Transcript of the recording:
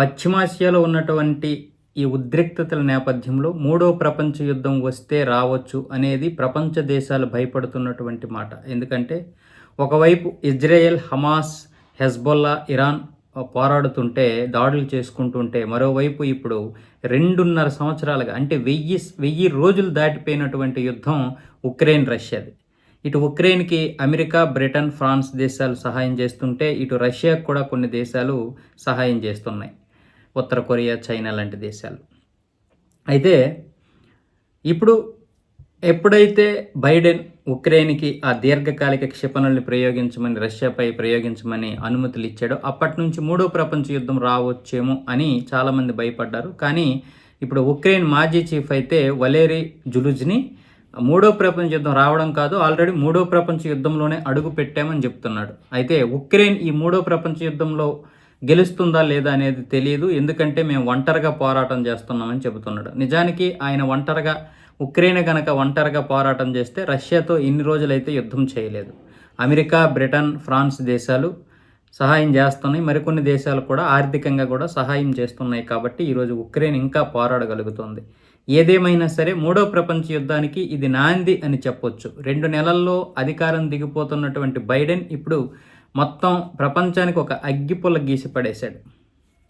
పశ్చిమాసియాలో ఉన్నటువంటి ఈ ఉద్రిక్తతల నేపథ్యంలో మూడో ప్రపంచ యుద్ధం వస్తే రావచ్చు అనేది ప్రపంచ దేశాలు భయపడుతున్నటువంటి మాట. ఎందుకంటే ఒకవైపు ఇజ్రాయెల్ హమాస్ హెజ్బొల్లా ఇరాన్ పోరాడుతుంటే దాడులు చేసుకుంటుంటే మరోవైపు ఇప్పుడు రెండున్నర సంవత్సరాలుగా అంటే వెయ్యి వెయ్యి రోజులు దాటిపోయినటువంటి యుద్ధం ఉక్రెయిన్ రష్యాది. ఇటు ఉక్రెయిన్కి అమెరికా బ్రిటన్ ఫ్రాన్స్ దేశాలు సహాయం చేస్తుంటే ఇటు రష్యాకు కూడా కొన్ని దేశాలు సహాయం చేస్తున్నాయి. ఉత్తర కొరియా చైనా లాంటి దేశాలు. అయితే ఇప్పుడు ఎప్పుడైతే బైడెన్ ఉక్రెయిన్కి ఆ దీర్ఘకాలిక క్షిపణుల్ని ప్రయోగించమని రష్యాపై ప్రయోగించమని అనుమతులు ఇచ్చాడో అప్పటి నుంచి మూడో ప్రపంచ యుద్ధం రావచ్చేమో అని చాలామంది భయపడ్డారు. కానీ ఇప్పుడు ఉక్రెయిన్ మాజీ చీఫ్ అయితే వలేరీ జులుజ్ని మూడో ప్రపంచ యుద్ధం రావడం కాదు ఆల్రెడీ మూడో ప్రపంచ యుద్ధంలోనే అడుగు పెట్టామని చెప్తున్నాడు. అయితే ఉక్రెయిన్ ఈ మూడో ప్రపంచ యుద్ధంలో గెలుస్తుందా లేదా అనేది తెలియదు. ఎందుకంటే మేము ఒంటరిగా పోరాటం చేస్తున్నామని చెబుతున్నాడు. నిజానికి ఆయన ఒంటరిగా ఉక్రెయిన్ కనుక ఒంటరిగా పోరాటం చేస్తే రష్యాతో ఇన్ని రోజులైతే యుద్ధం చేయలేదు. అమెరికా బ్రిటన్ ఫ్రాన్స్ దేశాలు సహాయం చేస్తున్నాయి. మరికొన్ని దేశాలు కూడా ఆర్థికంగా కూడా సహాయం చేస్తున్నాయి కాబట్టి ఈరోజు ఉక్రెయిన్ ఇంకా పోరాడగలుగుతుంది. ఏదేమైనా సరే మూడో ప్రపంచ యుద్ధానికి ఇది నాంది అని చెప్పొచ్చు. రెండు నెలల్లో అధికారం దిగిపోతున్నటువంటి బైడెన్ ఇప్పుడు మొత్తం ప్రపంచానికి ఒక అగ్గిపుల్ల గీసి పడేశాడు.